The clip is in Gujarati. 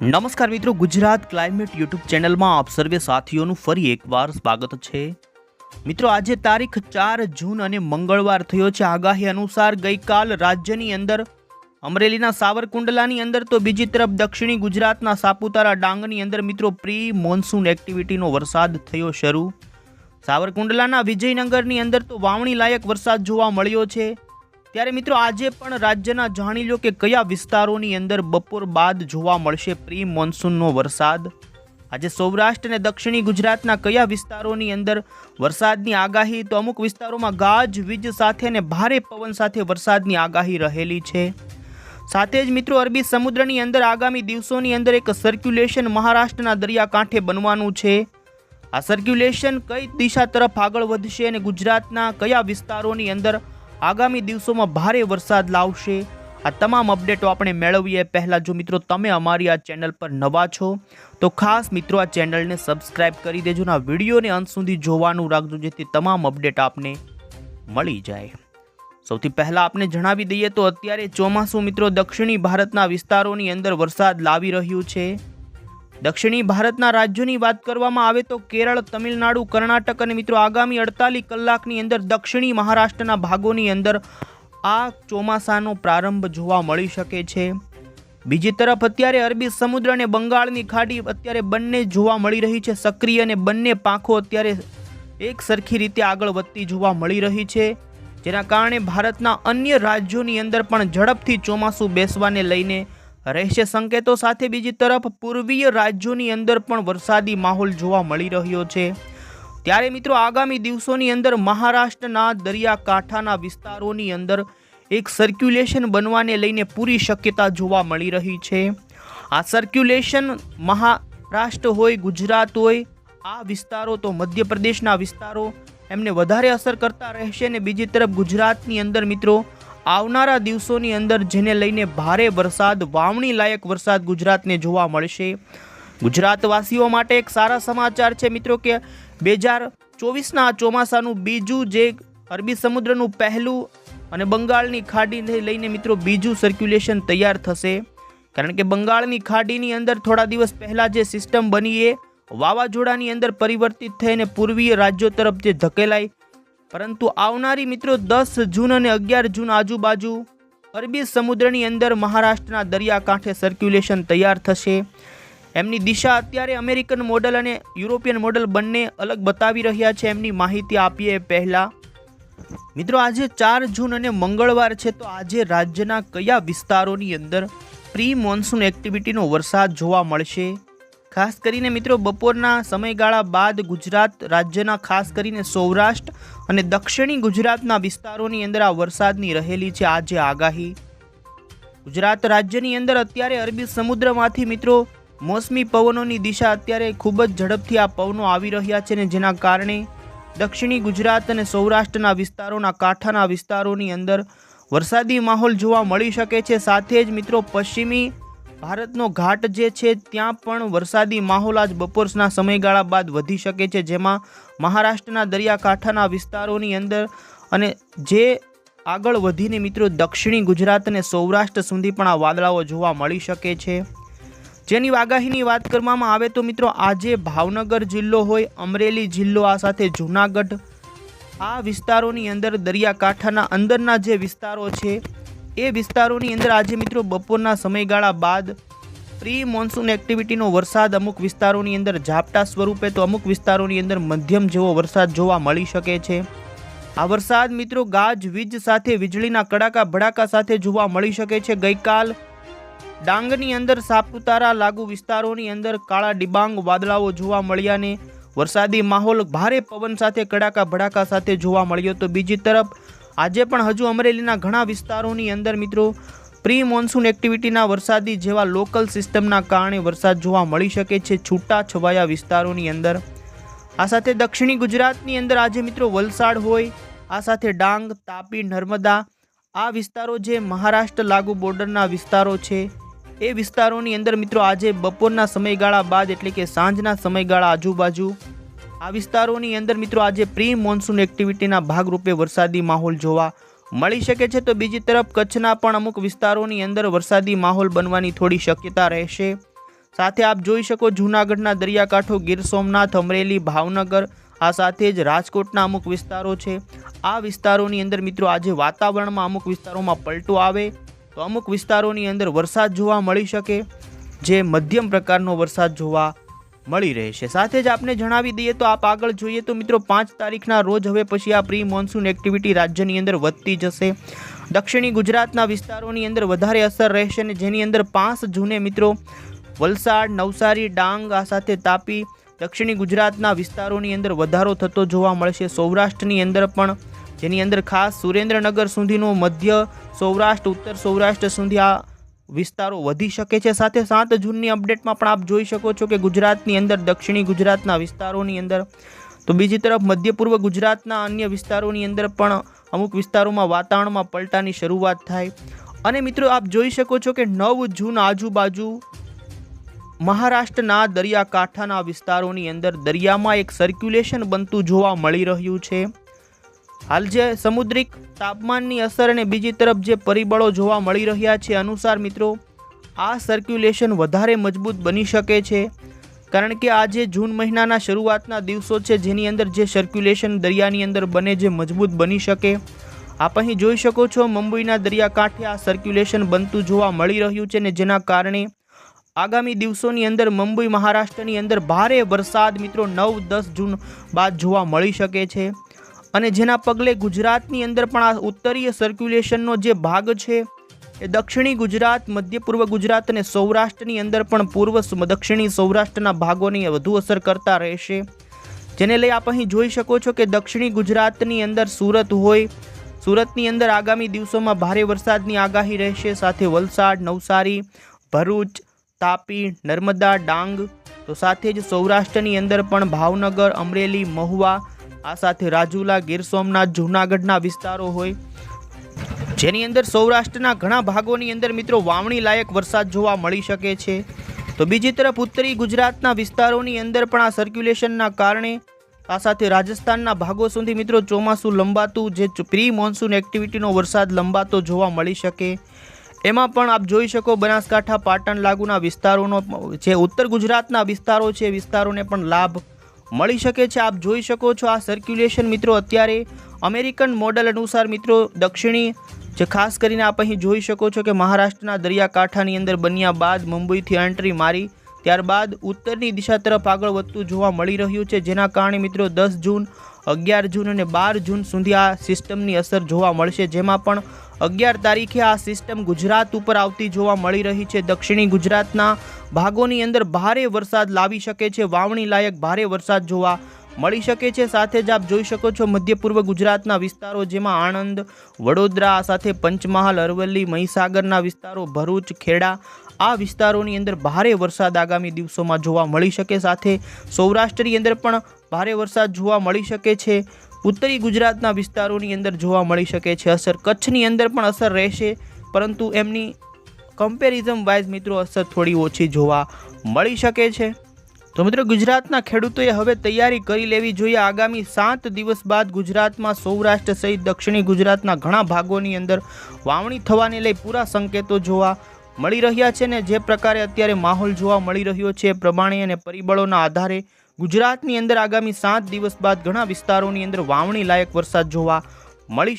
નમસ્કાર મિત્રો, ગુજરાત ક્લાઇમેટ યુટ્યુબ ચેનલમાં આપ સર્વે સાથીઓનું ફરી એકવાર સ્વાગત છે. મિત્રો, આજે તારીખ ચાર જૂન અને મંગળવાર થયો છે. આગાહી અનુસાર ગઈકાલ રાજ્યની અંદર અમરેલીના સાવરકુંડલાની અંદર તો બીજી તરફ દક્ષિણી ગુજરાતના સાપુતારા ડાંગની અંદર મિત્રો પ્રી મોન્સૂન એક્ટિવિટીનો વરસાદ થયો શરૂ. સાવરકુંડલાના વિજયનગરની અંદર તો વાવણી લાયક વરસાદ જોવા મળ્યો છે. ત્યારે મિત્રો આજે પણ રાજ્યના જાણી લો કે કયા વિસ્તારોની અંદર બપોર બાદ જોવા મળશે પ્રી મોન્સૂનનો વરસાદ? આજે સૌરાષ્ટ્ર અને દક્ષિણી ગુજરાતના કયા વિસ્તારોની અંદર વરસાદની આગાહી? તો અમુક વિસ્તારોમાં ગાજ, વીજ સાથે અને ભારે પવન સાથે વરસાદની આગાહી રહેલી છે. સાથે જ મિત્રો અરબી સમુદ્રની અંદર આગામી દિવસોની અંદર એક સર્ક્યુલેશન મહારાષ્ટ્રના દરિયાકાંઠે બનવાનું છે. આ સર્ક્યુલેશન કઈ દિશા તરફ આગળ વધશે અને ગુજરાતના કયા વિસ્તારોની અંદર આગામી દિવસોમાં ભારે વરસાદ લાવશે. આ તમામ અપડેટો આપણે મેળવીએ. પહેલાં જો મિત્રો તમે અમારી આ ચેનલ પર નવા છો, તો ખાસ મિત્રો આ ચેનલને સબસ્ક્રાઇબ કરી દેજો અને આ વિડીયોને અંત સુધી જોવાનું રાખજો, જેથી તમામ અપડેટ આપને મળી જાય. સૌથી પહેલાં આપને જણાવી દઈએ તો અત્યારે ચોમાસું મિત્રો દક્ષિણી ભારતના વિસ્તારોની અંદર વરસાદ લાવી રહ્યું છે. દક્ષિણી ભારતના રાજ્યોની વાત કરવામાં આવે તો કેરળ, તમિલનાડુ, કર્ણાટક અને મિત્રો આગામી અડતાલીસ કલાકની અંદર દક્ષિણી મહારાષ્ટ્રના ભાગોની અંદર આ ચોમાસાનો પ્રારંભ જોવા મળી શકે છે. બીજી તરફ અત્યારે અરબી સમુદ્ર અને બંગાળની ખાડી અત્યારે બંને જોવા મળી રહી છે. સક્રિય અને બંને પાંખો અત્યારે એક સરખી રીતે આગળ વધતી જોવા મળી રહી છે. જેના કારણે ભારતના અન્ય રાજ્યોની અંદર પણ ઝડપથી ચોમાસું બેસવાને લઈને રહેશે સંકેતો સાથે બીજી તરફ પૂર્વીય રાજ્યોની અંદર પણ વરસાદી માહોલ જોવા મળી રહ્યો છે. ત્યારે મિત્રો આગામી દિવસોની અંદર મહારાષ્ટ્રના દરિયાકાંઠાના વિસ્તારોની અંદર એક સર્ક્યુલેશન બનવાને લઈને પૂરી શક્યતા જોવા મળી રહી છે. આ સર્ક્યુલેશન મહારાષ્ટ્ર હોય, ગુજરાત હોય, આ વિસ્તારો તો મધ્યપ્રદેશના વિસ્તારો એમને વધારે અસર કરતા રહેશે અને બીજી તરફ ગુજરાતની અંદર મિત્રો આવનારા દિવસોની અંદર જેને લઈને ભારે વરસાદ વાવણી લાયક વરસાદ ગુજરાતને જોવા મળશે. ગુજરાતવાસીઓ માટે એક સારા સમાચાર છે મિત્રો કે બે હજાર ચોવીસના ચોમાસાનું બીજું જે અરબી સમુદ્રનું પહેલું અને બંગાળની ખાડીને લઈને મિત્રો બીજું સર્ક્યુલેશન તૈયાર થશે. કારણ કે બંગાળની ખાડીની અંદર થોડા દિવસ પહેલાં જે સિસ્ટમ બની એ વાવાઝોડાની અંદર પરિવર્તિત થઈને પૂર્વીય રાજ્યો તરફ જે ધકેલાઈ પરંતુ આવનારી મિત્રો દસ જૂન અને અગિયાર જૂન આજુબાજુ અરબી સમુદ્રની અંદર મહારાષ્ટ્રના દરિયાકાંઠે સર્ક્યુલેશન તૈયાર થશે. એમની દિશા અત્યારે અમેરિકન મોડલ અને યુરોપિયન મોડલ બંને અલગ બતાવી રહ્યા છે. એમની માહિતી આપીએ પહેલાં. મિત્રો, આજે ચાર જૂન અને મંગળવાર છે, તો આજે રાજ્યના કયા વિસ્તારોની અંદર પ્રી મોન્સૂન એક્ટિવિટીનો વરસાદ જોવા મળશે? ખાસ કરીને મિત્રો બપોરના સમયગાળા બાદ ગુજરાત રાજ્યના ખાસ કરીને સૌરાષ્ટ્ર અને દક્ષિણી ગુજરાતના વિસ્તારોની અંદર આ વરસાદની રહેલી છે આજે આગાહી. ગુજરાત રાજ્યની અંદર અત્યારે અરબી સમુદ્રમાંથી મિત્રો મોસમી પવનોની દિશા અત્યારે ખૂબ જ ઝડપથી આ પવનો આવી રહ્યા છે ને જેના કારણે દક્ષિણી ગુજરાત અને સૌરાષ્ટ્રના વિસ્તારોના કાંઠાના વિસ્તારોની અંદર વરસાદી માહોલ જોવા મળી શકે છે. સાથે જ મિત્રો પશ્ચિમી ભારતનો ઘાટ જે છે, ત્યાં પણ વરસાદી માહોલ આજ બપોરના સમયગાળા બાદ વધી શકે છે, જેમાં મહારાષ્ટ્રના દરિયાકાંઠાના વિસ્તારોની અંદર અને જે આગળ વધીને મિત્રો દક્ષિણી ગુજરાત અને સૌરાષ્ટ્ર સુધી પણ આ વાદળાઓ જોવા મળી શકે છે. જેની આગાહીની વાત કરવામાં આવે તો મિત્રો આજે ભાવનગર જિલ્લો હોય, અમરેલી જિલ્લો, આ સાથે જૂનાગઢ, આ વિસ્તારોની અંદર દરિયાકાંઠાના અંદરના જે વિસ્તારો છે એ વિસ્તારોની અંદર આજે મિત્રો બપોરના સમયગાળા બાદ પ્રી મોન્સૂન એક્ટિવિટીનો વરસાદ અમુક વિસ્તારોની અંદર ઝાપટા સ્વરૂપે તો અમુક વિસ્તારોની અંદર મધ્યમ જેવો વરસાદ જોવા મળી શકે છે. આ વરસાદ મિત્રો ગાજ, વીજ સાથે વીજળીના કડાકા, ભડાકા સાથે જોવા મળી શકે છે. ગઈકાલ ડાંગની અંદર સાપુતારા લાગુ વિસ્તારોની અંદર કાળા ડિબાંગ વાદળાઓ જોવા મળ્યા ને વરસાદી માહોલ ભારે પવન સાથે, કડાકા, ભડાકા સાથે જોવા મળ્યો. તો બીજી તરફ આજે પણ હજુ અમરેલીના ઘણા વિસ્તારોની અંદર મિત્રો પ્રી મોન્સૂન એક્ટિવિટીના વરસાદી જેવા લોકલ સિસ્ટમના કારણે વરસાદ જોવા મળી શકે છે છૂટા છવાયા વિસ્તારોની અંદર. આ સાથે દક્ષિણી ગુજરાતની અંદર આજે મિત્રો વલસાડ હોય, આ સાથે ડાંગ, તાપી, નર્મદા, આ વિસ્તારો જે મહારાષ્ટ્ર લાગુ બોર્ડરના વિસ્તારો છે, એ વિસ્તારોની અંદર મિત્રો આજે બપોરના સમયગાળા બાદ એટલે કે સાંજના સમયગાળા આજુબાજુ આ વિસ્તારોની અંદર મિત્રો આજે પ્રી મોન્સૂન એક્ટિવિટીના ભાગરૂપે વરસાદી માહોલ જોવા મળી શકે છે. તો બીજી તરફ કચ્છના પણ અમુક વિસ્તારોની અંદર વરસાદી માહોલ બનવાની થોડી શક્યતા રહેશે. સાથે આપ જોઈ શકો જૂનાગઢના દરિયાકાંઠો, ગીર સોમનાથ, અમરેલી, ભાવનગર, આ સાથે જ રાજકોટના અમુક વિસ્તારો છે. આ વિસ્તારોની અંદર મિત્રો આજે વાતાવરણમાં અમુક વિસ્તારોમાં પલટો આવે તો અમુક વિસ્તારોની અંદર વરસાદ જોવા મળી શકે. જે મધ્યમ પ્રકારનો વરસાદ જોવા મળી રહેશે સાથે જ આપને જણાવી દઈએ તો આપ આગળ જોઈએ તો મિત્રો, પાંચ તારીખના રોજ હવે પછી આ પ્રી મોન્સૂન એક્ટિવિટી રાજ્યની અંદર વધતી જશે. દક્ષિણી ગુજરાતના વિસ્તારોની અંદર વધારે અસર રહેશે અને જેની અંદર પાંચ જૂને મિત્રો, વલસાડ, નવસારી, ડાંગ, આ સાથે તાપી, દક્ષિણી ગુજરાતના વિસ્તારોની અંદર વધારો થતો જોવા મળશે. સૌરાષ્ટ્રની અંદર પણ, જેની અંદર ખાસ સુરેન્દ્રનગર સુધીનો મધ્ય સૌરાષ્ટ્ર, ઉત્તર સૌરાષ્ટ્ર સુધી આ વિસ્તારો વધી શકે છે. સાથે સાત જૂનની અપડેટમાં પણ આપ જોઈ શકો છો કે ગુજરાતની અંદર, દક્ષિણી ગુજરાતના વિસ્તારોની અંદર, તો બીજી તરફ મધ્ય પૂર્વ ગુજરાતના અન્ય વિસ્તારોની અંદર પણ અમુક વિસ્તારોમાં વાતાવરણમાં પલટાની શરૂઆત થાય. અને મિત્રો, આપ જોઈ શકો છો કે નવ જૂન આજુબાજુ મહારાષ્ટ્રના દરિયાકાંઠાના વિસ્તારોની અંદર દરિયામાં એક સર્ક્યુલેશન બનતું જોવા મળી રહ્યું છે. હાલ જે સમુદ્રિક તાપમાનની અસર અને બીજી તરફ જે પરિબળો જોવા મળી રહ્યા છે અનુસાર મિત્રો, આ સર્ક્યુલેશન વધારે મજબૂત બની શકે છે. કારણ કે આજે જૂન મહિનાના શરૂઆતના દિવસો છે, જેની અંદર જે સર્ક્યુલેશન દરિયાની અંદર બને જે મજબૂત બની શકે. આપ અહીં જોઈ શકો છો, મુંબઈના દરિયાકાંઠે આ સર્ક્યુલેશન બનતું જોવા મળી રહ્યું છે ને જેના કારણે આગામી દિવસોની અંદર મુંબઈ, મહારાષ્ટ્રની અંદર ભારે વરસાદ મિત્રો નવ દસ જૂન બાદ જોવા મળી શકે છે. અને જેના પગલે ગુજરાતની અંદર પણ આ ઉત્તરીય સર્ક્યુલેશનનો જે ભાગ છે, એ દક્ષિણી ગુજરાત મધ્ય પૂર્વ ગુજરાત અને સૌરાષ્ટ્રની અંદર પણ પૂર્વ દક્ષિણી સૌરાષ્ટ્રના ભાગોની વધુ અસર કરતા રહેશે. જેને લઈ આપ અહીં જોઈ શકો છો કે દક્ષિણી ગુજરાતની અંદર સુરત હોય, સુરતની અંદર આગામી દિવસોમાં ભારે વરસાદની આગાહી રહેશે, સાથે વલસાડ, નવસારી, ભરૂચ, તાપી, નર્મદા, ડાંગ, તો સાથે જ સૌરાષ્ટ્રની અંદર પણ ભાવનગર, અમરેલી, મહુવા આ સાથે રાજુલા, ગીર સોમનાથ, જૂનાગઢના વિસ્તારો હોય. જેની અંદર સૌરાષ્ટ્રના ઘણા ભાગોની અંદર મિત્રો વાવણી લાયક વરસાદ જોવા મળી શકે છે. તો બીજી તરફ ઉત્તરી ગુજરાતના વિસ્તારોની અંદર પણ આ સર્ક્યુલેશનના કારણે આ સાથે રાજસ્થાનના ભાગો સુધી મિત્રો ચોમાસું લંબાતું, જે પ્રી મોન્સૂન એક્ટિવિટીનો વરસાદ લંબાતો જોવા મળી શકે. એમાં પણ આપ જોઈ શકો બનાસકાંઠા, પાટણ લાગુના વિસ્તારોનો, જે ઉત્તર ગુજરાતના વિસ્તારો છે વિસ્તારોને પણ લાભ મળી શકે છે. આપ જોઈ શકો છો આ સર્ક્યુલેશન મિત્રો અત્યારે અમેરિકન મોડલ અનુસાર મિત્રો દક્ષિણી, જે ખાસ કરીને આપ અહીં જોઈ શકો છો કે મહારાષ્ટ્રના દરિયાકાંઠાની અંદર બન્યા બાદ મુંબઈથી એન્ટ્રી મારી, ત્યારબાદ ઉત્તરની દિશા તરફ આગળ વધતું જોવા મળી રહ્યું છે. જેના કારણે મિત્રો દસ જૂન અગિયાર જૂન અને બાર જૂન સુધી આ સિસ્ટમની અસર જોવા મળશે. જેમાં પણ અગિયાર તારીખે આ સિસ્ટમ ગુજરાત ઉપર આવતી જોવા મળી રહી છે. દક્ષિણી ગુજરાતના ભાગોની અંદર ભારે વરસાદ લાવી શકે છે. વાવણી લાયક ભારે વરસાદ જોવા મળી શકે છે. સાથે જ આપ જોઈ શકો છો મધ્ય પૂર્વ ગુજરાતના વિસ્તારો જેમાં આણંદ, વડોદરા સાથે પંચમહાલ, અરવલ્લી, મહીસાગરના વિસ્તારો, ભરૂચ, ખેડા, આ વિસ્તારોની અંદર ભારે વરસાદ આગામી દિવસોમાં જોવા મળી શકે. સાથે સૌરાષ્ટ્રની અંદર પણ ભારે વરસાદ જોવા મળી શકે છે. ઉત્તરી ગુજરાતના વિસ્તારોની અંદર જોવા મળી શકે છે. અસર કચ્છની અંદર પણ અસર રહેશે, પરંતુ એમની કમ્પેરિઝમ વાઇઝ મિત્રો અસર થોડી ઓછી જોવા મળી શકે છે. તો મિત્રો ગુજરાતના ખેડૂતોએ હવે તૈયારી કરી લેવી જોઈએ. આગામી સાત દિવસ બાદ ગુજરાતમાં સૌરાષ્ટ્ર સહિત દક્ષિણી ગુજરાતના ઘણા ભાગોની અંદર વાવણી થવાને લઈ પૂરા સંકેતો જોવા મળી રહ્યા છે ને જે પ્રકારે અત્યારે માહોલ જોવા મળી રહ્યો છે એ પ્રમાણે અને પરિબળોના આધારે ગુજરાતની અંદર આગામી સાત દિવસ બાદ ઘણા વિસ્તારોની અંદર વાવણી લાયક વરસાદ જોવા મળી